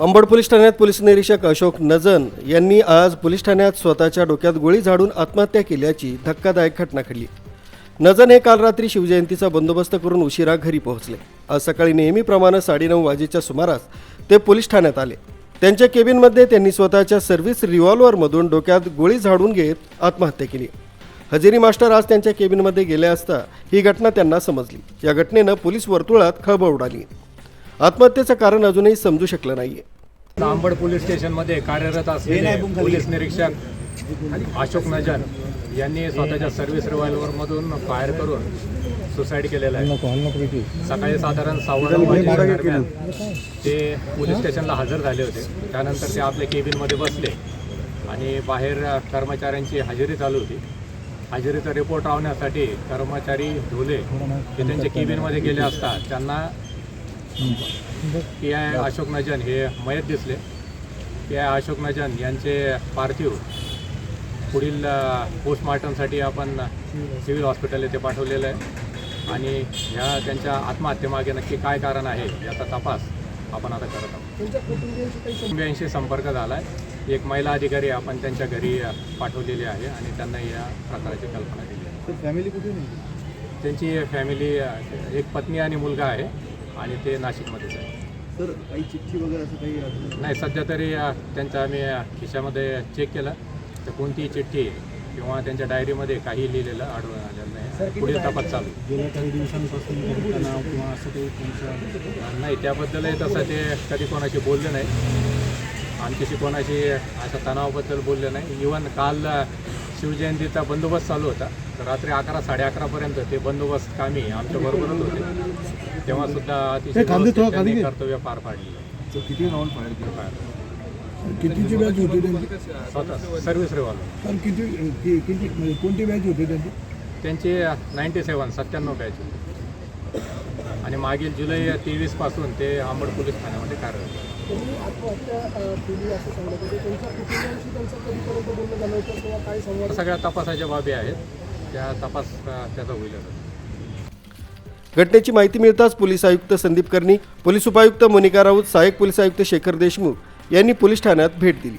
Ambad police ठाण्यात police निरीक्षक अशोक नजन यांनी आज पोलीस ठाण्यात स्वतःच्या डोक्यात गोळी झाडून आत्महत्या केल्याची धक्कादायक घटना घडली. नजन हे काल रात्री शिवजयंतीचा बंदोबस्त करून उशिरा घरी पोहोचले. आज सकाळी नेहमीप्रमाणे साडेनऊ वाजेच्या सुमारास ते पोलीस ठाण्यात आले. त्यांच्या केबिनमध्ये त्यांनी स्वतःच्या सर्व्हिस रिव्हॉल्व्हरमधून डोक्यात गोळी झाडून घेत आत्महत्या केली. हजेरी मास्टर आज त्यांच्या केबिनमध्ये गेले असता ही घटना त्यांना समजली. या घटनेनं पोलीस वर्तुळात खळबळ उडाली. आत्महत्येचं कारण अजूनही समजू शकलं नाहीये. तांबड पोलीस स्टेशनमध्ये कार्यरत असलेले पोलीस निरीक्षक अशोक नजर यांनी स्वतःच्या सर्व्हिस रिव्हॉल्व्हरमधून फायर करून सुसाईड केलेलं आहे. सकाळी साधारण दरम्यान ते पोलीस स्टेशनला हजर झाले होते. त्यानंतर ते आपल्या केबिनमध्ये बसले आणि बाहेर कर्मचाऱ्यांची हजेरी चालू होती. हजेरीचा रिपोर्ट लावण्यासाठी कर्मचारी ढोले हे त्यांच्या केबिनमध्ये गेले असता त्यांना पी आय अशोक नजन हे मयत दिसले. पी आय अशोक नजन यांचे पार्थिव पुढील पोस्टमॉर्टमसाठी आपण सिव्हिल हॉस्पिटल येथे पाठवलेलं आहे. आणि ह्या त्यांच्या आत्महत्येमागे नक्की काय कारण आहे याचा तपास आपण आता करत आहोत. कुटुंबियांशी संपर्क झाला आहे एक महिला अधिकारी आपण त्यांच्या घरी पाठवलेली आहे आणि त्यांना या प्रकाराची कल्पना दिली आहे. फॅमिली कुठे त्यांची फॅमिली एक पत्नी आणि मुलगा आहे. आणि ते नाशिकमध्येच आहे सर काही चिठ्ठी वगैरे असं काही नाही? सध्या तरी त्यांचं आम्ही खिशामध्ये चेक केलं. तर कोणतीही चिठ्ठी किंवा त्यांच्या डायरीमध्ये काही लिहिलेलं आढळून आलेलं नाही. पुढील तपास चालू. गेल्या काही दिवसांपासून तणाव किंवा असं काही तुमचं नाही त्याबद्दलही तसं ते कधी कोणाशी बोलले नाही आमच्याशी कोणाशी अशा तणावाबद्दल बोलले नाही. इवन काल शिवजयंतीचा बंदोबस्त चालू होता. तर रात्री अकरा साडे अकरापर्यंत ते बंदोबस्त कामी आमच्याबरोबरच होते. तेव्हा सुद्धा अतिशय व्यवस्थित त्यांनी कर्तव्य पार पाडले. किती राऊंड फायर केलं? कितीची बॅच होती त्यांची? स्वतः सर्व्हिस रिव्हॉल्वर पण किती कि- किती म्हणजे कोणती बॅच होती त्यांची? त्यांची नाईन्टी सेवन सत्त्याण्णव बॅच होती. आणि मागील जुलै तेवीसपासून ते अंबड पोलीस ठाण्यामध्ये कार्यरत आहेत. त्यांनी आत्महत्या अ, केली असं सांगत होते त्यांच्या कुटुंबियांशी त्यांचं कधीपर्यंत बोलणं झालं होतं किंवा काय संवाद? सगळ्या तपासाच्या बाबी आहेत. त्या तपास त्याचा होईल घटनेची माहिती मिळताच पोलीस आयुक्त संदीप कर्णिक पोलीस उपायुक्त मोनिका राऊत सहाय्यक पोलीस आयुक्त शेखर देशमुख यांनी पोलीस ठाण्यात भेट दिली.